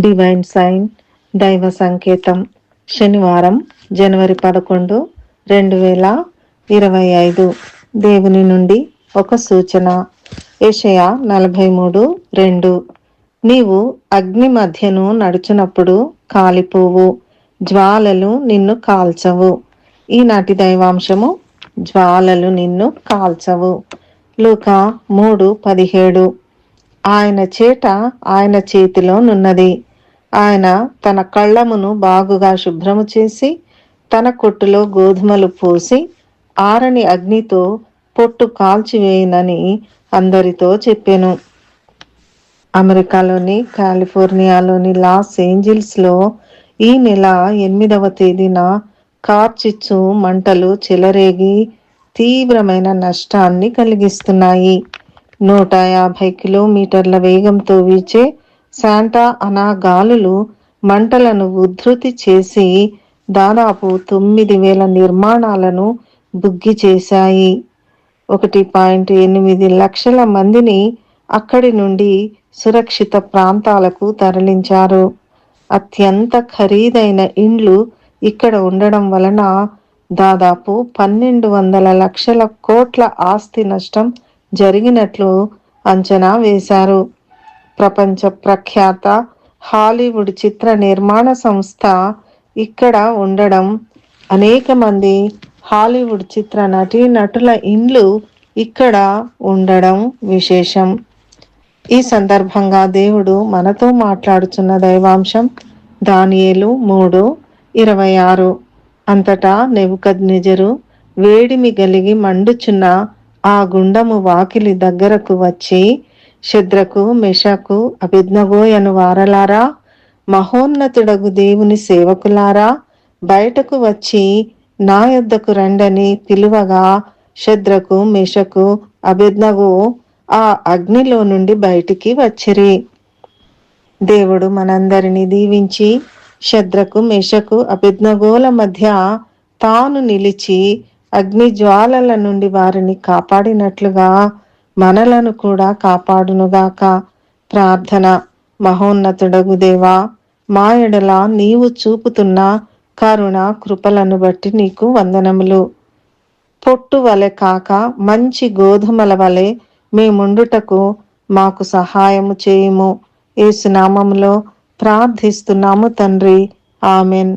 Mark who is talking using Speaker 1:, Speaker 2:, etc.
Speaker 1: Divine sign దైవ సంకేతం శనివారం జనవరి పదకొండు రెండు వేల ఇరవై ఐదు. దేవుని నుండి ఒక సూచన. ఏషయా నలభై మూడు రెండు. నీవు అగ్ని మధ్యను నడుచునప్పుడు కాలిపోవు. జ్వాలలు నిన్ను కాల్చవు. ఈనాటి దైవాంశము జ్వాలలు నిన్ను కాల్చవు. లూక మూడు పదిహేడు. ఆయన చేట ఆయన చేతిలో నున్నది. ఆయన తన కళ్ళమును బాగుగా శుభ్రము చేసి తన కొట్టులో గోధుమలు పోసి ఆరని అగ్నితో పొట్టు కాల్చివేయనని అందరితో చెప్పాను. అమెరికాలోని కాలిఫోర్నియాలోని లాస్ ఏంజిల్స్లో ఈ నెల ఎనిమిదవ తేదీన కార్చిచ్చు మంటలు చెలరేగి తీవ్రమైన నష్టాన్ని కలిగిస్తున్నాయి. నూట యాభై కిలోమీటర్ల వేగంతో వీచే శాంటా అనా గాలులు మంటలను ఉద్ధృతి చేసి దాదాపు తొమ్మిది వేల నిర్మాణాలను బుగ్గి చేశాయి. ఒకటి పాయింట్ ఎనిమిది లక్షల మందిని అక్కడి నుండి సురక్షిత ప్రాంతాలకు తరలించారు. అత్యంత ఖరీదైన ఇండ్లు ఇక్కడ ఉండడం వలన దాదాపు పన్నెండు వందల లక్షల కోట్ల ఆస్తి నష్టం జరిగినట్లు అంచనా వేశారు. ప్రపంచ ప్రఖ్యాత హాలీవుడ్ చిత్ర నిర్మాణ సంస్థ ఇక్కడ ఉండడం అనేక మంది హాలీవుడ్ చిత్ర నటీ నటుల ఇండ్లు ఇక్కడ ఉండడం విశేషం. ఈ సందర్భంగా దేవుడు మనతో మాట్లాడుచున్న దైవాంశం దానియేలు మూడు ఇరవై ఆరు. అంతటా నెబుకద్నెజరు వేడిమి గలిగి మండుచున్న ఆ గుండము వాకిలి దగ్గరకు వచ్చి శద్రకు మెషకు అభిజ్ఞగోయను వారలారా మహోన్నతుడగు దేవుని సేవకులారా బయటకు వచ్చి నా యొద్దకు రండని పిలువగా శద్రకు మెషకు అభిజ్ఞగు ఆ అగ్నిలో నుండి బయటికి వచ్చిరి. దేవుడు మనందరిని దీవించి శద్రకు మెషకు అభిజ్ఞగోల మధ్య తాను నిలిచి అగ్ని జ్వాలల నుండి వారిని కాపాడినట్లుగా మనలను కూడా కాపాడునుగాక. ప్రార్థన. మహోన్నతుడగు దేవా మా ఎడల నీవు చూపుతున్న కరుణ కృపలను బట్టి నీకు వందనములు. పొట్టు వలె కాక మంచి గోధుమల వలె మేముండుటకు మాకు సహాయము చేయము. ఏసునామములో ప్రార్థిస్తున్నాము తండ్రి. ఆమెన్.